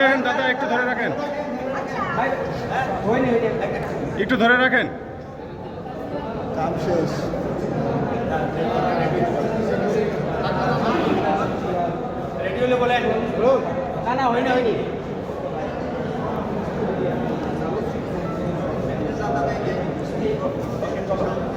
দাদা একটু ধরে রাখেন। একটু ধরে রাখেন। কাম শেষ। না না হয়নি হয়নি। পিছনে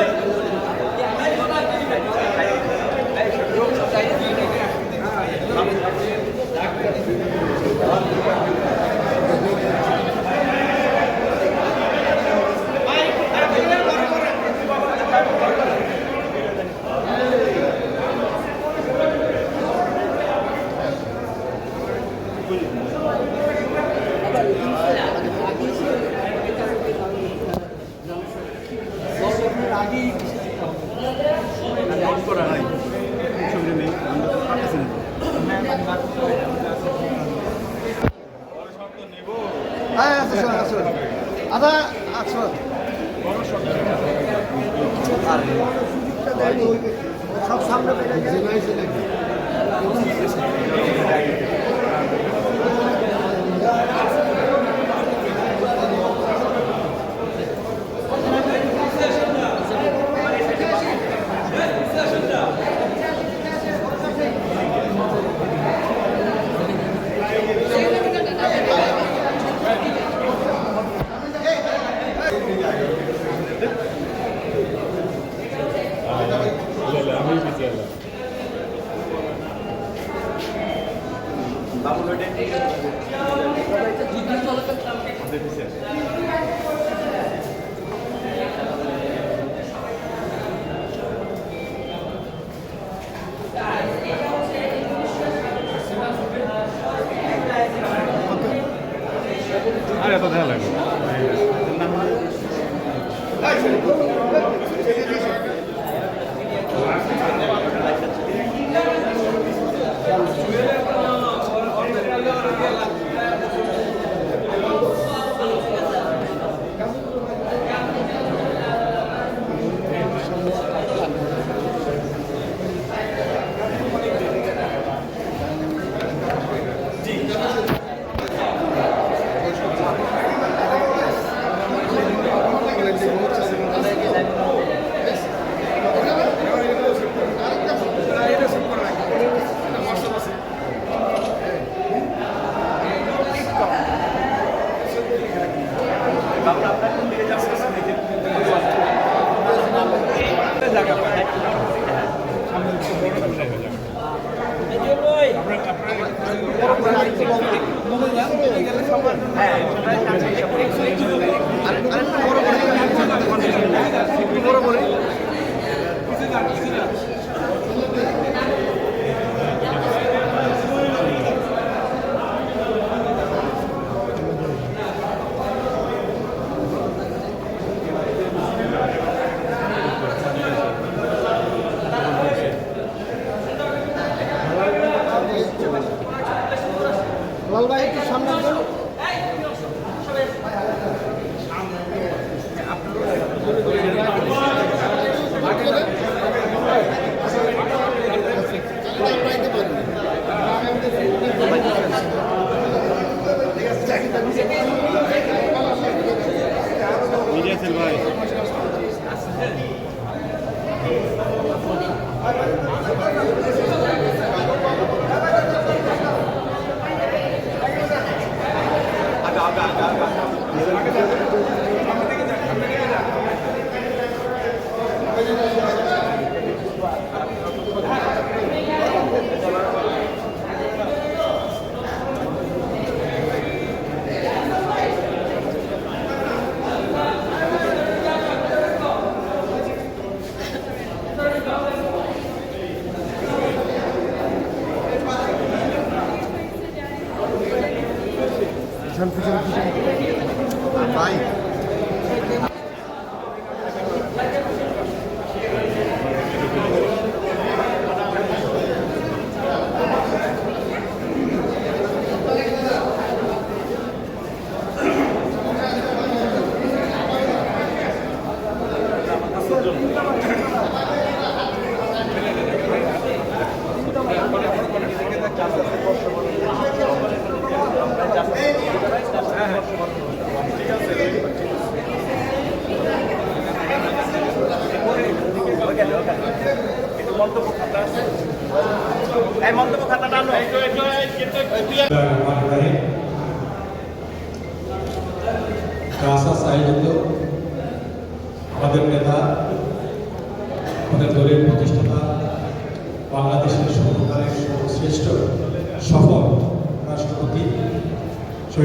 やめるもんね。হ্যাঁ শোন আছে আদা আচ্ছা সব সামনে পেয়ে যায়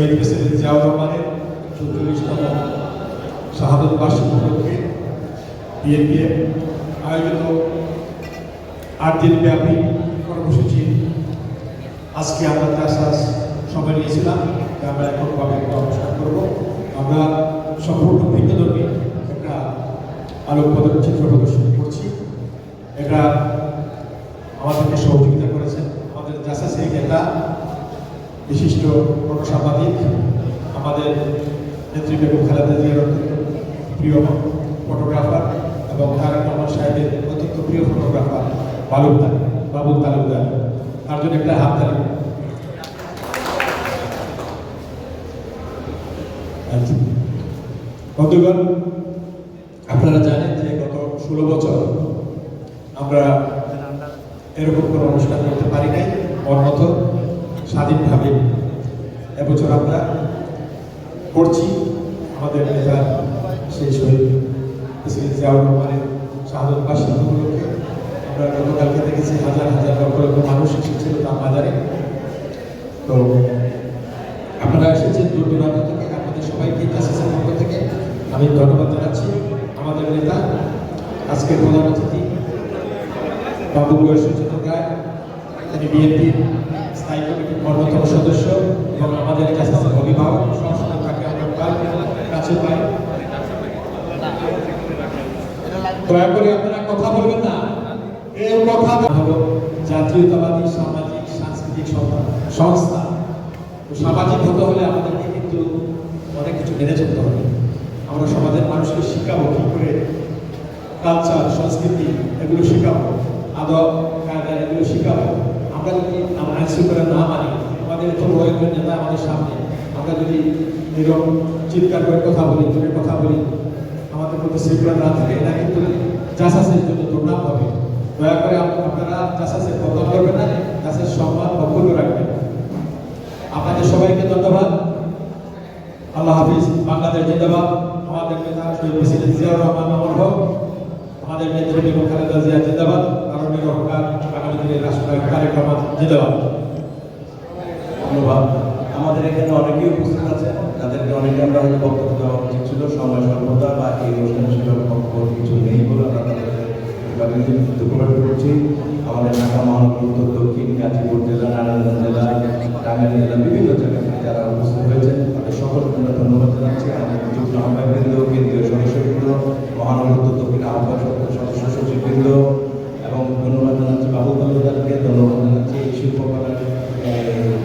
প্রেসিডেন্ট জিয়াউর রহমানের চৌত্রিশতম শাহাদত বার্ষিক উপলক্ষে বিএনপির আয়োজিত আট দিন ব্যাপী কর্মসূচি আজকে আমরা চাষাস সময় নিয়েছিলাম যে আমরা এককভাবে একটা অনুষ্ঠান করব। আমরা সম্পূর্ণ ভিন্নধর্মী একটা আলোক চিত্র প্রদর্শন করছি। এটা আমাদেরকে সহযোগিতা করেছেন আমাদের জাসাসের নেতা বিশিষ্ট সাংবাদিক আমাদের নেত্রী বেগম খালেদা জিয়ার অত্যন্ত প্রিয় ফটোগ্রাফার এবং তারেক রহমান সাহেবের অত্যন্ত প্রিয় ফটোগ্রাফার তালুক বাবুল তালুকদার তার জন্য একটা হাত তালি। বন্ধুগণ, আপনারা জানেন যে গত ষোলো বছর আমরা এরকম কোনো অনুষ্ঠান করতে পারি নাই অন্যত স্বাধীনভাবে এবছর আমরা করছি। আমাদের নেতা সেই শহীদ জিয়াউর রহমানের শাহাদত বার্ষিকী উপলক্ষে। আমরা গতকালকে দেখেছি হাজার হাজার লক্ষ লক্ষ মানুষ এসেছিল তার বাজারে তো আপনারা এসেছেন দূর দূরান্ত থেকে, আপনাদের সবাইকে জাসিসের পক্ষ থেকে আমি ধন্যবাদ জানাচ্ছি। আমাদের নেতা, আজকের প্রধান অতিথি বাবু বয়সচন্দ্র রায় তিনি বিএনপির সদস্য এবং আমাদের জাসিসের অভিভাবক কাছে দয়া করে আপনারা কথা বলবেন না। এই কথা জাতীয়তাবাদী, সামাজিক, সাংস্কৃতিক সংস্থা। সামাজিক হতে হলে আমাদেরকে কিন্তু অনেক কিছু মেনে চলতে হবে। আমরা সমাজের মানুষকে শিখাবো কি করে কালচার সংস্কৃতি, এগুলো শিখাবো। আদব, কায়দা, এগুলো শিখাবো। আমরা যদি আমরা আইন শৃঙ্খলা না মানি, আমাদের তো একজন নেতা আমাদের সামনে, আমরা যদি এরকম চিৎকার করে কথা বলি জোরে কথা বলি, আমাদের মধ্যে শৃঙ্খলা না থাকে, এটা কিন্তু জাসাসের জন্য দুর্নাম হবে। দয়া করে আপ- আপনারা জাসাসের কথা করবেন না চাষের সম্মান অক্ষুণ্ণ রাখবেন। আপনাদের সবাইকে ধন্যবাদ। আল্লাহ হাফিজ, বাংলাদেশ জিন্দাবাদ। আমাদের নেতা শহীদ প্রেসিডেন্ট জিয়াউর রহমান অমর হোক, আমাদের নেত্রী বেগম খালেদা জিয়া জিন্দাবাদ। কারণের রহমান আগামী দিনের রাষ্ট্রনায়ক তারেক রহমান জিন্দাবাদ ধন্যবাদ। আমাদের এখানে অনেকেই উপস্থিত আছে যাদেরকে অনেকে আমরা হয়তো বক্তব্য দেওয়া উচিত ছিল, সময় স্বল্পতা বা এই অনুষ্ঠানে সেভাবে বক্তব্য কিছু নেই বলে আমরা তাদের এভাবে দুঃখ ব্যক্ত করছি। আমাদের ঢাকা মহানগর উত্তর দক্ষিণ গাজীপুর জেলা, নারায়ণগঞ্জ জেলা টাঙ্গাইল জেলা, বিভিন্ন জায়গা থেকে যারা উপস্থিত হয়েছেন, তাদের সকলকে আমরা ধন্যবাদ জানাচ্ছি। আমাদের যুগ্ম আহ্বায়কবৃন্দ কেন্দ্রীয় সদস্যবৃন্দ মহানগর উত্তর দক্ষিণ আহ্বায়ক সদস্য সচিববৃন্দ এবং ধন্যবাদ জানাচ্ছি বাবু তালুকদারকে ধন্যবাদ জানাচ্ছি এই শিল্পকলার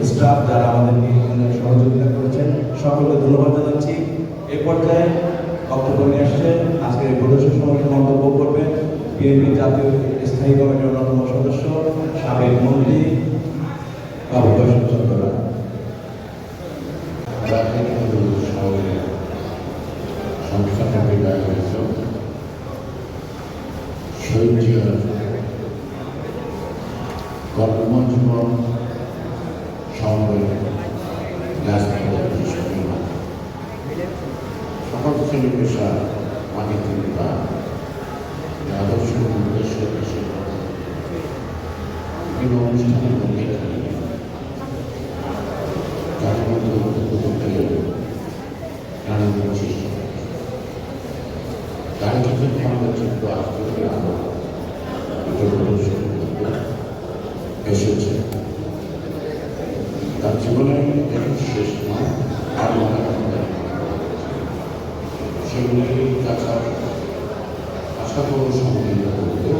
স্টাফ যারা আমাদেরকে এখানে সহযোগিতা করেছেন সকলকে ধন্যবাদ জানাচ্ছি এ পর্যায়ে বক্তব্য নিয়ে আসছে আজকের এই প্রদর্শন সম্পর্কে মন্তব্য করবেন বিএনপি জাতীয় স্থায়ী কমিটির অন্যতম সদস্য সাবেক মন্ত্রী বাবু বৈষ্ণব চন্দ্র রায় রাজনীতি শহরে সংস্থাটা বিদায় হয়েছে শহীদ জিয়ার কর্মজীবন সংগ্রহে সকল শ্রেণি পেশা অনেক বা আদর্শ উদ্দেশ্য দেশে বিভিন্ন অনুষ্ঠানের মধ্যে তাদের মধ্যে অন্তর্ভুক্ত করতে নানান চেষ্টা তার কিছু আমাদের চিত্র আজকে আরও এটা প্রদর্শন করতে এসেছে তার জীবনে এখন শেষ নয় আর সেগুলি কাছা আশা করব সম্মিলিত করতে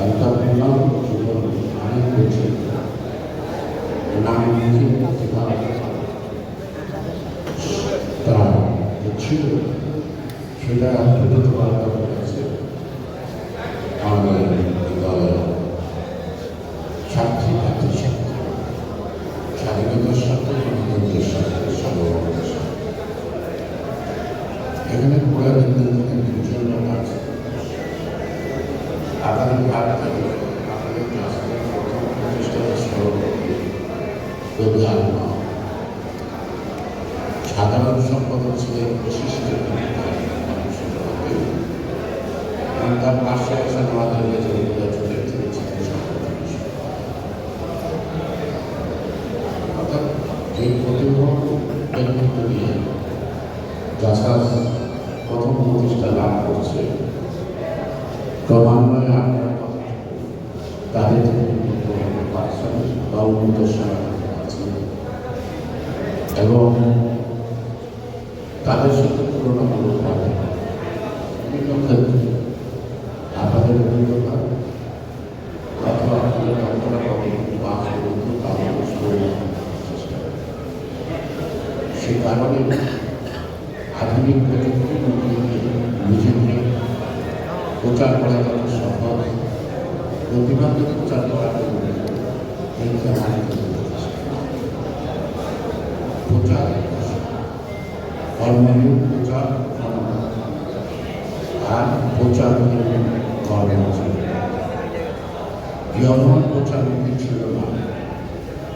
আর তার পূর্ণাঙ্গ জীবন অনেক হয়েছে নামে নিজে তার যে ছিল সেটা দ্রুত করার কাছে আমাদের দলের সাক্ষী জাতির সাথে স্বাধীনতার সাথে গণতন্ত্রের সাথে সর্বভৌমের সাথে এখানে পুরা বিদ্যালয়ের দুজন লোক আছে ভাগ থেকে আমাদের ক্লাসের প্রথম প্রতিষ্ঠা রবি আলমা সাধারণ সম্পাদক ছিলেন বিশিষ্ট। তার পাশে আসা আমাদের হিসেবে। অর্থাৎ এই নিয়ে জাসাস প্রথম প্রতিষ্ঠা লাভ করছে ক্রমান্বয়ে আপনার কথা তাদের থেকে উন্নত হতে পারছেন পারছেন এবং তাদের সাথে তুলনামূলকভাবে বিভিন্ন ক্ষেত্রে আপনাদের অভিজ্ঞতা কারণে আধুনিক দিয়ে নিজেকে প্রচার করা যত সহজ প্রতিভাকে প্রচার করা এইটা আরেকটু প্রচার কর্মের প্রচার আর প্রচার কর্ম যখন প্রচারিত ছিল না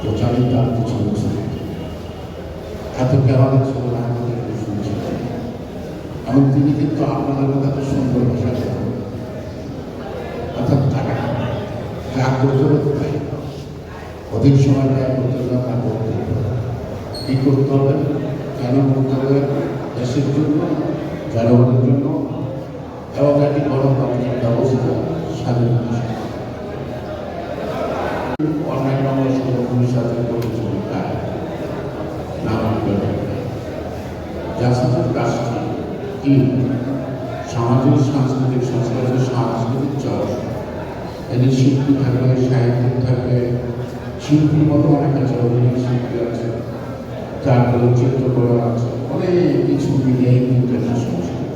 প্রচারিত আর কিছু এত কেমন ছিল না আমাদের শুনছিল এবং তিনি কিন্তু আপনাদের মধ্যে এত সুন্দর ভাষা। অর্থাৎ তারা যা অধিক সময় ব্যয় করতে হবে তা করতে কী করতে হবে? কেন করতে হবে? দেশের জন্য, জনগণের জন্য, এবং একটি গণতান্ত্রিক ব্যবস্থা কি? সামাজিক, সাংস্কৃতিক সংস্কৃতির সাংস্কৃতিক চর্চা। এদের শিল্পী থাকবে সাহিত্যিক থাকবে শিল্পীর মতো অনেক আছে অভিনয় শিল্পী আছে তারপরে চিত্রকলা আছে, অনেক কিছু মিলিয়েই কিন্তু একটা সংস্কৃতি।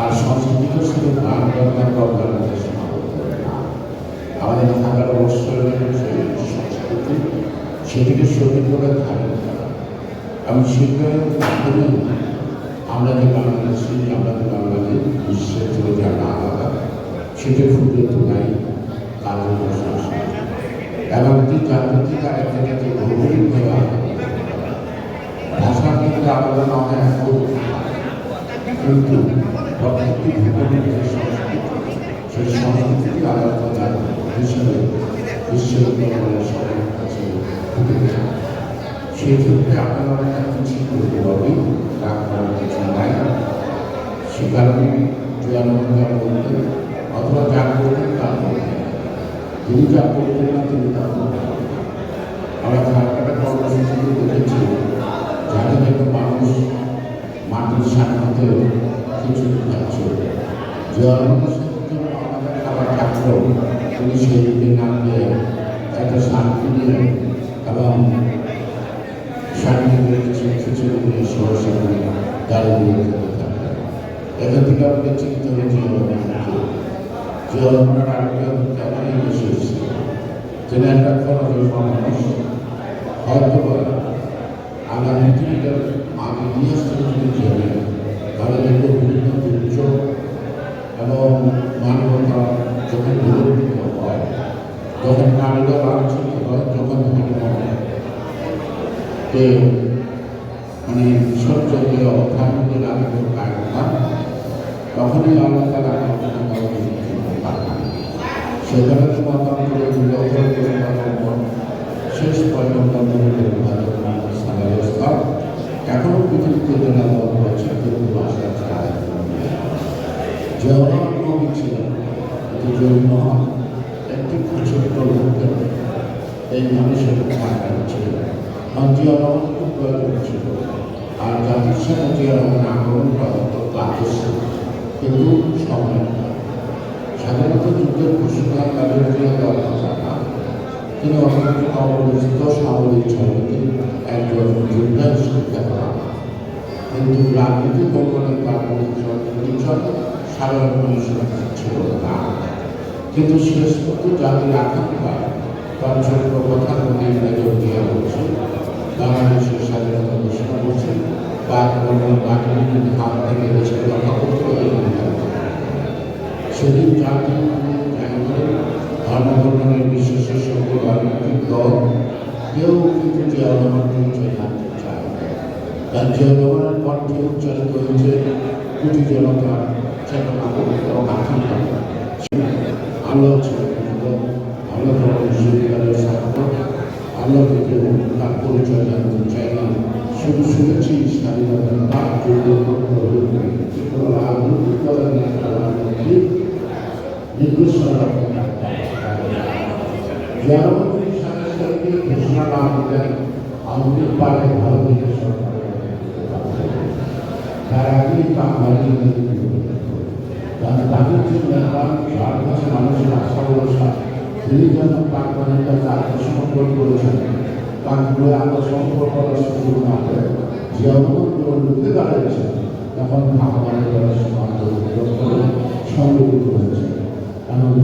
আর সংস্কৃতির সাথে গান বাজনার দরকার আছে আমাদের থাকার অবশ্যই সংস্কৃতি, সেটিকে সঠিক করে ধারণ করা। এবং শিল্পের আমরা যে বাংলাদেশি, আমরা যে বাঙালি, বিশ্বের থেকে যে আমরা আলাদা সেটা ফুটে তোলাই কাজের সংস্কৃতি এবং যে জাতিটি তার থেকে যে ভাষা কিন্তু আলাদা না হয় একই কিন্তু প্রত্যেকটি ভূগোলের যে সংস্কৃতি সেই সংস্কৃতি আলাদা হিসেবে বিশ্ববিদ্যালয়ের সবার কাছে ফুটে। সেই ক্ষেত্রে আপনারা অনেক কিছু করতে রাগ করার কিছু নাই সে কারণে বলতেন অথবা যা করতেন তা বলতেন যা করতেন না তিনি তা বলতেন আমরা ঝাড়খণ্ডের কর্মসূচিতে দেখেছি যাতে দেখে মানুষ মাটির সান্নিধ্যে কিছু খাচ্ছে জন্য আমাদের খাবার থাকলেও তিনি সেই দিকে না গিয়ে একটা শান্তি নিয়ে এবং শান্তিতে কিছু কিছু নিয়ে দাঁড়িয়ে এখান থেকে আমাকে চিন্তা হবে জীবনকে জীবনের আগে কেমনই বেশি এসেছে তিনি একটা খরচ মানুষ হয়তো আগামী পৃথিবীটার আগে নিয়ে বিভিন্ন দুর্যোগ এবং মানবতা যখন বিলম্বিত হয়, যখন নারীরা লাঞ্ছিত হয় যখন কে মানে সত্যকে অধ্যাত্মিকের আগ্রহ পায় না। তখনই আল্লাহ তারা সেখানে মতান্তরে বিলম্বন শেষ পর্যন্ত এখনও পৃথিবীতে যারা দল আছে কিন্তু ভাষা ছাড়া জওয়ান একটি ছোট্ট লোকের এই মানুষের ভাষা ছিল। জিয়া রহমান খুব প্রয়োজন ছিল। আর জাতির সাথে জিয়া রহমান আন্দোলন করা অত্যন্ত কিন্তু সময়। সাধারণত যুদ্ধের ঘোষণা জিয়া দেওয়া কথা না। তিনি অত্যন্ত অপরিচিত সামরিক ছবিতে একজন যোদ্ধা হিসেবে কিন্তু রাজনীতি কল্পনায় তার পরিচয় সাধারণ মানুষের ছিল না। কিন্তু শেষ পর্যন্ত জাতির আকাঙ্ক্ষা তার ছোট্ট কথার মধ্যে নজর দেওয়া হচ্ছে বাংলাদেশের স্বাধীনতা ঘোষণা করছে বা কোনো রাজনীতির হাত থেকে করতে হবে সেদিন জাতীয় ধর্মবর্ণনের বিশেষের সকল রাজনৈতিক দল কেউ কিন্তু জিয়া রহমান পরিচয় জানতে চায়। তার জিয়া রহমানের কণ্ঠে উচ্চারিত হয়েছে কোটি জনতার চেতনা এবং আকাঙ্ক্ষা আল্লাহ ছিলেন আল্লাহ তখন বিশ্ববিদ্যালয়ের ছাত্র তার পরিচয় জানতে চায় না শুধু শুনেছি স্বাধীনতার তার জন্য জনমন্ত্রী সাথে ঘোষণা না দিলেন আমাদের পারে ভারতীয় সরকার তার আগেই বাঙালি তার তাদের যে নেতা যার কাছে মানুষের আশা ভরসা তিনি যেন সম্পর্ক করে হয়েছে কারণ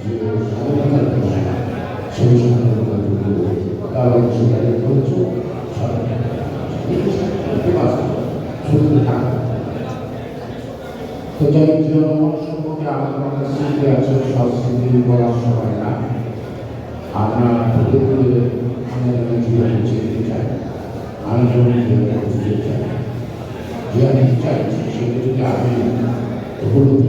যে স্বাধীনতার ঘোষণা সেই স্বাধীনতা কারণ সেখানে হচ্ছে শুধু সম্পর্কে আমাদের স্মৃতি আছে সংস্কৃতি বলার না আমরা ধীরে আমাদের চাই আরেকজন জীবনে যেতে আমি চাইছি সেটা আমি উপলব্ধি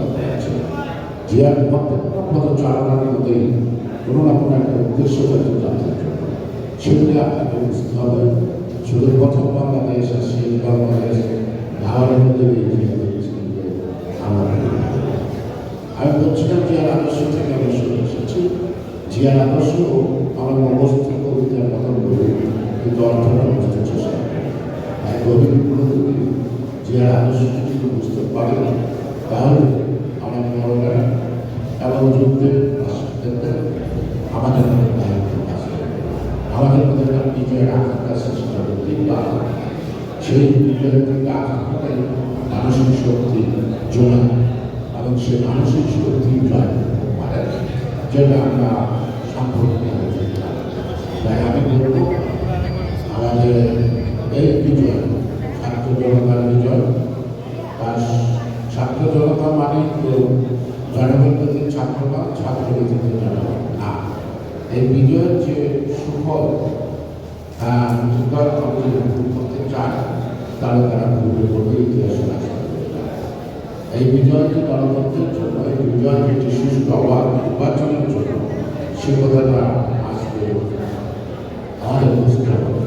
আর মত চালানোর মধ্যেই কোনো না কোনো একটা উদ্দেশ্য থাকে জানতে সেগুলি আপনাকে বুঝতে হবে। শুধু প্রথম বাংলাদেশ আর সেই বাংলাদেশ ধারণের মধ্যে আমি বলছিলাম জিয়ার আদর্শ থেকে আমি শুনে এসেছি। জিয়ার আদর্শ আমার অবস্থ কবিতার কথা বলি কিন্তু অর্থটা বুঝতে চেষ্টা গভীর উপলব্ধি জিয়ার আদর্শ যদি বুঝতে পারে, তাহলে যুদ্ধের আমাদের মধ্যে দায়িত্ব আছে আমাদের মধ্যে একটা বিজয়ের আকাঙ্ক্ষা সৃষ্টি হবে কিংবা সেই থেকে আকাঙ্ক্ষাটাই মানসিক শক্তি জোগান এবং সেই মানসিক শক্তি জয় পারে যেটা আমরা সম্পর্ক তাই আমি বলব, আমাদের এই বিজয় ছাত্র জনতার বিজয়, তার ছাত্র জনতা মানে তো জনগণকে ছাত্ররা ছাত্রীদের জনগণ না। এই বিজয়ের যে সুফল সুফল আমাদের করতে চায় তাহলে তারা ভুলের মধ্যে ইতিহাসে এই বিজয়টি গণতন্ত্রের জন্য, এই বিজয় যেটি সুস্থ অবাধ নির্বাচনের জন্য, সে কথাটা আসবে আমাদের বুঝতে হবে।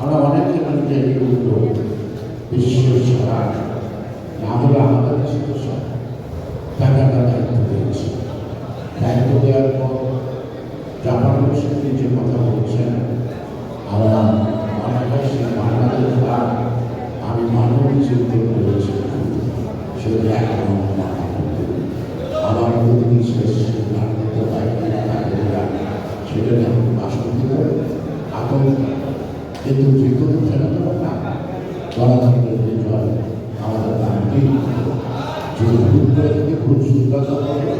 আমরা অনেকে এগিয়ে উঠবো বিশ্বের সারা, না হলে আমাদের দেশে তো টাকাটা দায়িত্ব দিয়েছে। দায়িত্ব দেওয়ার পর জাপানের সাথে যে কথা বলছেন আমরা মনে হয় সেই বাংলাদেশ আমি মানব চিন্তা করেছি। সেটা এখন আমার প্রতি শেষ সিদ্ধান্ত দায়িত্ব থাকে সেটা এখন বাসন্তিত আতঙ্ক কিন্তু বিপদ ফেরাতে হবে না গণতন্ত্রের বিজয় আমাদের নামটি যদি ভুল করে থাকে ভুল সিদ্ধান্ত হবে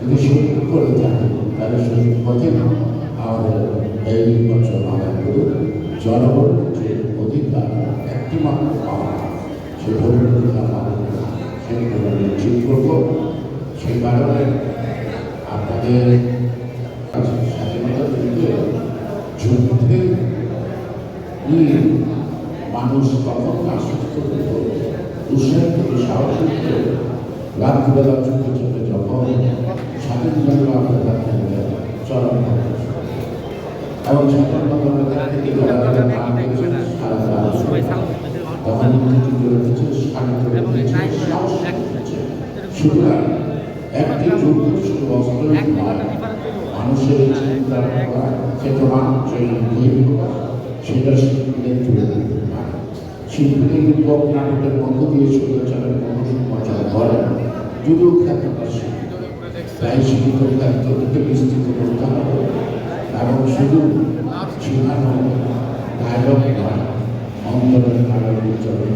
যদি সঠিক করে থাকে তাহলে সঠিক পথে আমাদের এই আদায় করে জনগণের যে অধিকার একটি মাত্র পাওয়া সে অধিকার আমাদের সেই নিশ্চিত করব সেই কারণে আপনাদের যুদ্ধে যুদ্ধে মানুষ তখন আশ্বস্ত হতো উৎসাহিত হতো, সাহসী হতো রাত্রিবেলা চুপে যখন স্বাধীন বাংলা আপনাদের চরম এবং স্বাধীন বাংলা থেকে যারা যারা নাম দিয়েছেন সারা তারা তখন মুক্তিযুদ্ধ রয়েছে স্বাধীনতা রয়েছে সুতরাং একটি যুদ্ধ শুধু অস্ত্র মানুষের চিন্তা করা চেতনা সেই দৈবিকতা সেটা শিল্পীদের তুলে ধরতে পারে। শিল্পীদের রূপক নাটকের মধ্য দিয়ে সৌরাচারের মনোসমাচার করেন যদিও তাই শুরু করে তার তথ্য বিস্তৃত করতে হবে। কারণ শুধু সীমানো ডায়লগ নয়, অন্তরের নাগরিক চরণ